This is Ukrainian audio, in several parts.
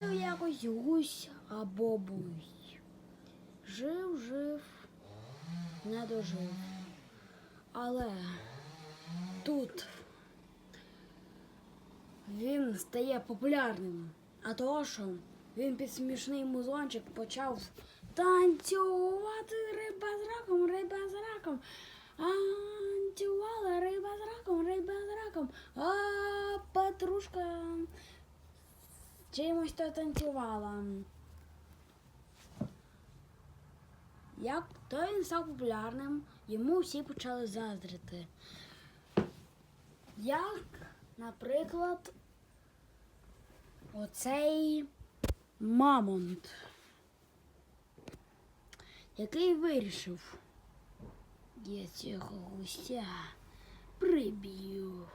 якось гусь або буй. Жив, жив, не дожив. Але тут він стає популярним, а того, що він під смішний музончик почав танцювати риба з раком, риба з раком. Танцювала риба з раком, риба з раком. А петрушка чимось то танцювала. Як то він став популярним, йому всі почали заздрити. Як, наприклад, оцей мамонт, який вирішив, я цього гуся приб'ю.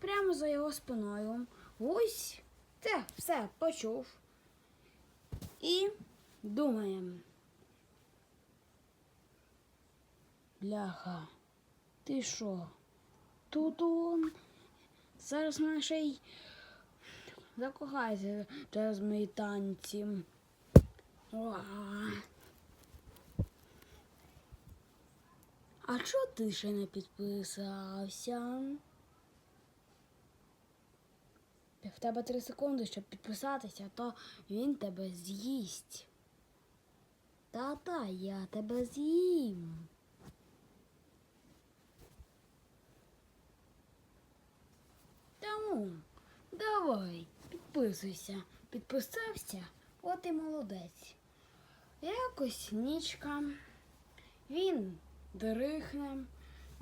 Прямо за його спиною гусь це все почув і думає. Бляха, ти що? Тут он зараз ще закохайся через мої танці. А чого ти ще не підписався? В тебе три секунди, щоб підписатися, то він тебе з'їсть. Та-та, я тебе з'їм. Тому давай, підписуйся. Підписався, от і молодець. Якось нічка. Він дрихне.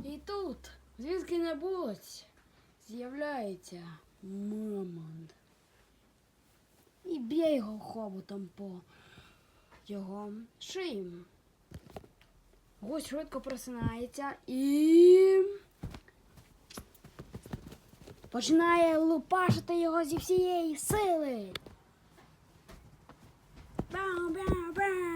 І тут, звідки не булось, з'являється Мамонт. І б'є його хоботом по його шиї. Гусь швидко просинається і починає лупашити його зі всієї сили. Бау-бау-бау!